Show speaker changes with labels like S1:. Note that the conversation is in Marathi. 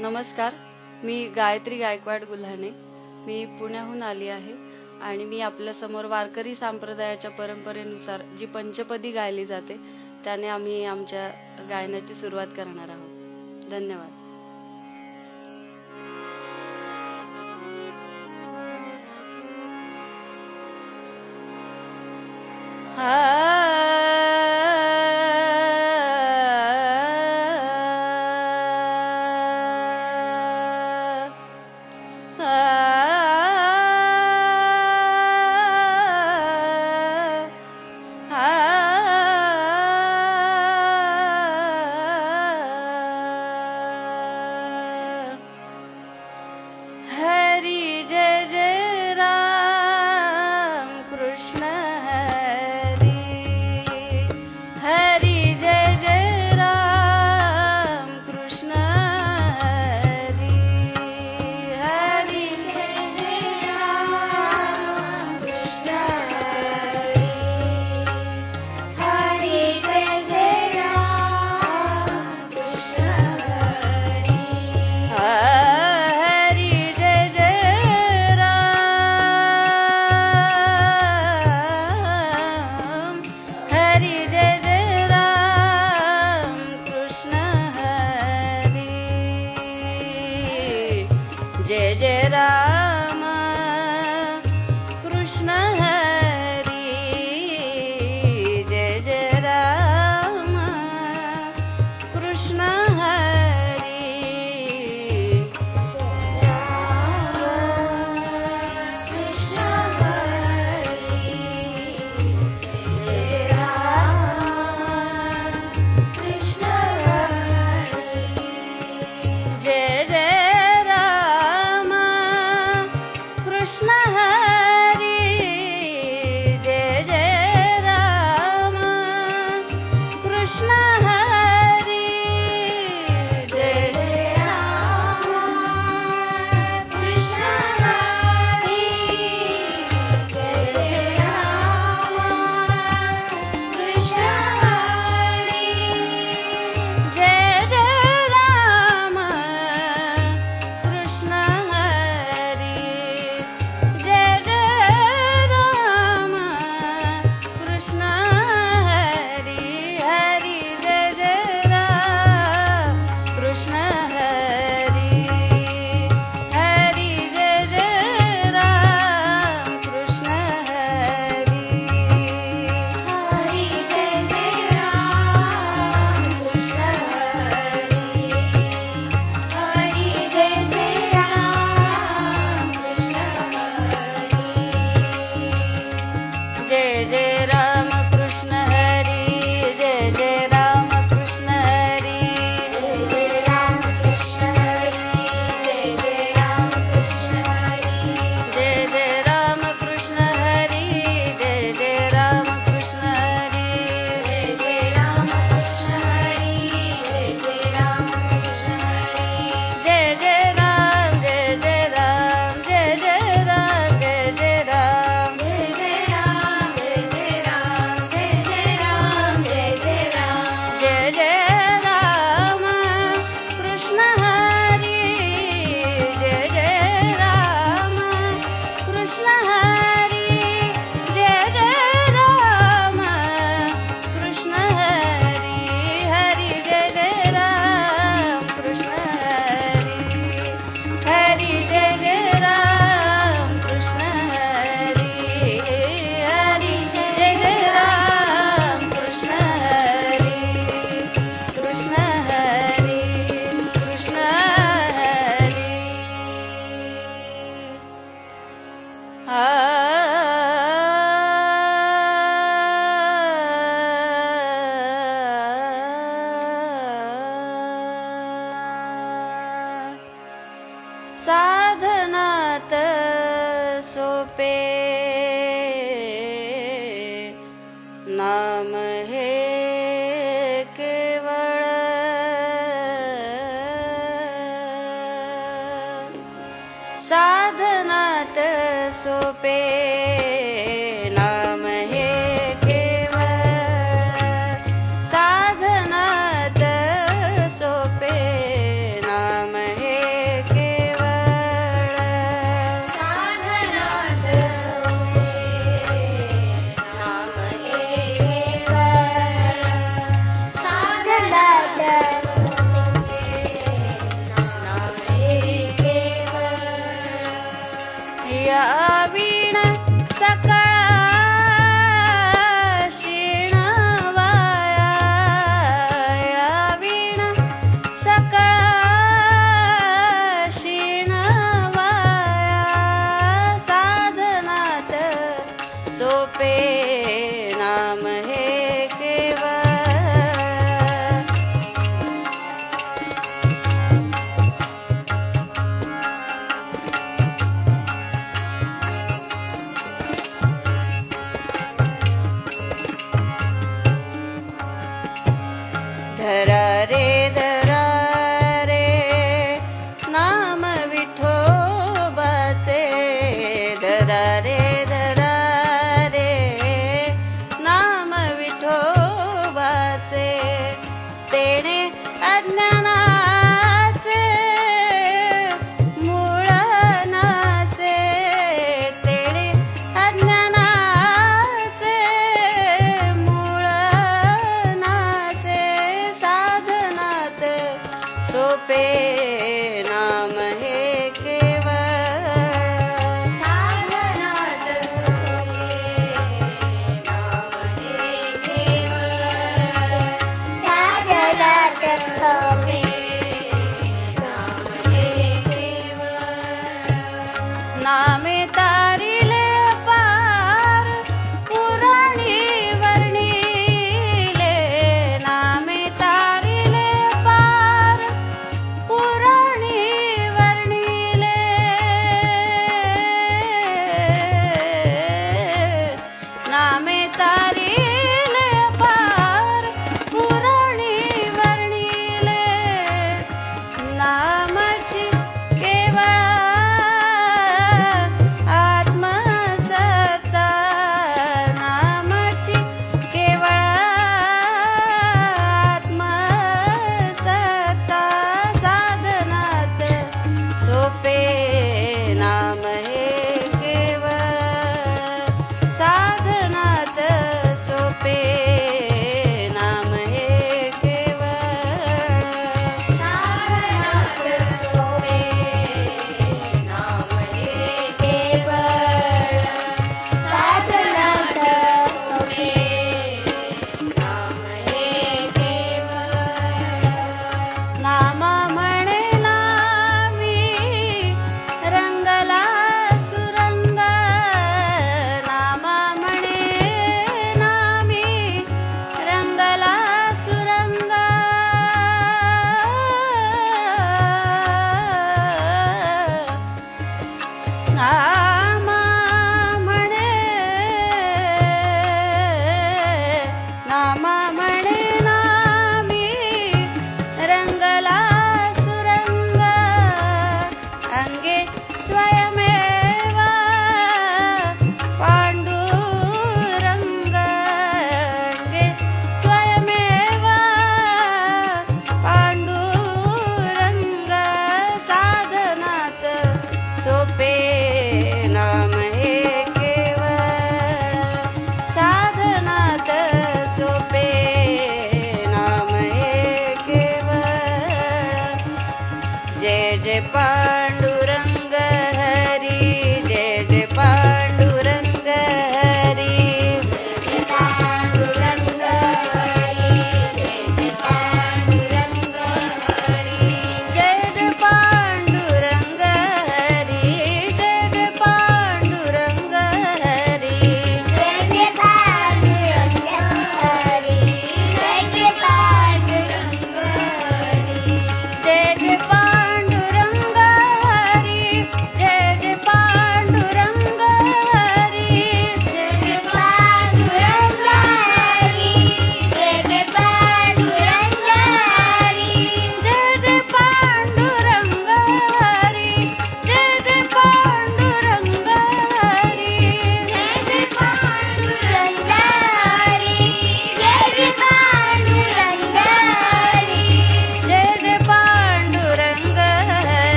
S1: नमस्कार. मी गायत्री गायकवाड गुल्हाणे मी पुण्याहून आली आहे आणि मी आपल्यासमोर वारकरी संप्रदायाच्या परंपरेनुसार जी पंचपदी गायली जाते त्याने आम्ही आमच्या गायनाची सुरुवात करणार आहोत. धन्यवाद. ह साधनात् सोपे नम हे वीण सकळा शिणवाया
S2: वीण सकळा शिणवाया
S1: साधनात सोपे नाम हे रे हे